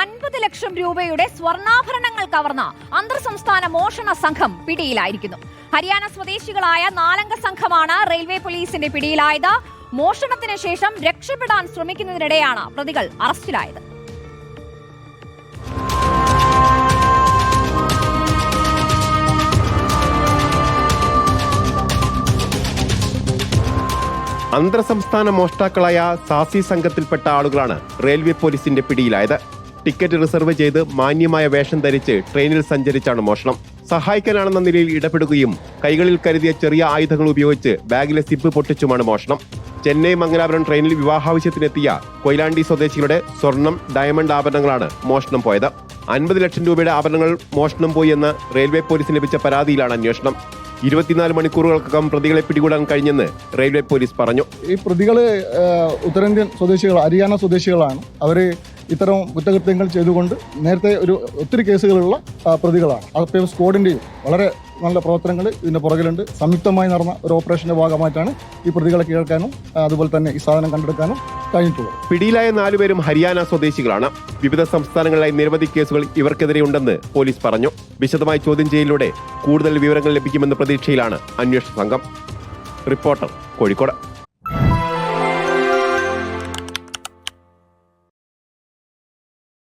അൻപത് ലക്ഷം രൂപയുടെ സ്വർണാഭരണങ്ങൾ കവർന്ന അന്തർ സംസ്ഥാന മോഷണ സംഘം പിടിയിലായിരിക്കുന്നു. ഹരിയാന സ്വദേശികളായ നാലംഗ സംഘമാണ് റെയിൽവേ പോലീസിന്റെ പിടിയിലായത്. മോഷണത്തിന് ശേഷം രക്ഷപ്പെടാൻ ശ്രമിക്കുന്നതിനിടെയാണ് പ്രതികൾ അറസ്റ്റിലായത്. അന്തർ സംസ്ഥാന മോഷ്ടാക്കളായ സാസി സംഘത്തിൽപ്പെട്ട ആളുകളാണ് റെയിൽവേ പോലീസിന്റെ പിടിയിലായത്. ടിക്കറ്റ് റിസർവ് ചെയ്ത് മാന്യമായ വേഷം ധരിച്ച് ട്രെയിനിൽ സഞ്ചരിച്ചാണ് മോഷണം. സഹായിക്കാനാണെന്ന നിലയിൽ ഇടപെടുകയും കൈകളിൽ കരുതിയ ചെറിയ ആയുധങ്ങൾ ഉപയോഗിച്ച് ബാഗിലെ സിപ്പ് പൊട്ടിച്ചുമാണ് മോഷണം. ചെന്നൈ മംഗലാപുരം ട്രെയിനിൽ വിവാഹാവശ്യത്തിനെത്തിയ കൊയിലാണ്ടി സ്വദേശികളുടെ സ്വർണം ഡയമണ്ട് ആഭരണങ്ങളാണ് മോഷണം പോയത്. അൻപത് ലക്ഷം രൂപയുടെ ആഭരണങ്ങൾ മോഷണം പോയി എന്ന് റെയിൽവേ പോലീസിന് ലഭിച്ച പരാതിയിലാണ് അന്വേഷണം. ഇരുപത്തിനാല് മണിക്കൂറുകൾക്കകം പ്രതികളെ പിടികൂടാൻ കഴിഞ്ഞെന്ന് റെയിൽവേ പോലീസ് പറഞ്ഞു. ഈ പ്രതികൾ ഉത്തരേന്ത്യൻ സ്വദേശികൾ ഹരിയാന സ്വദേശികളാണ്. അവർ ഇത്തരം കുറ്റകൃത്യങ്ങൾ ചെയ്തുകൊണ്ട് നേരത്തെ ഒരു ഒത്തിരി കേസുകളുള്ള പ്രതികളാണ്. അപ്പോൾ സ്ക്വാഡിന്റെയും വളരെ നല്ല പ്രവർത്തനങ്ങൾ ഇതിന്റെ പുറകിലുണ്ട്. സംയുക്തമായി നടന്ന ഒരു ഓപ്പറേഷന്റെ ഭാഗമായിട്ടാണ് ഈ പ്രതികളെ കേൾക്കാനും അതുപോലെ തന്നെ ഈ സാധനം കണ്ടെടുക്കാനും കഴിഞ്ഞിട്ടുള്ളത്. പിടിയിലായ നാലുപേരും ഹരിയാന സ്വദേശികളാണ്. വിവിധ സംസ്ഥാനങ്ങളിലായി നിരവധി കേസുകൾ ഇവർക്കെതിരെ ഉണ്ടെന്ന് പോലീസ് പറഞ്ഞു. വിശദമായി ചോദ്യം ചെയ്യലിലൂടെ കൂടുതൽ വിവരങ്ങൾ ലഭിക്കുമെന്ന പ്രതീക്ഷയിലാണ് അന്വേഷണ സംഘം. റിപ്പോർട്ടർ കോഴിക്കോട്.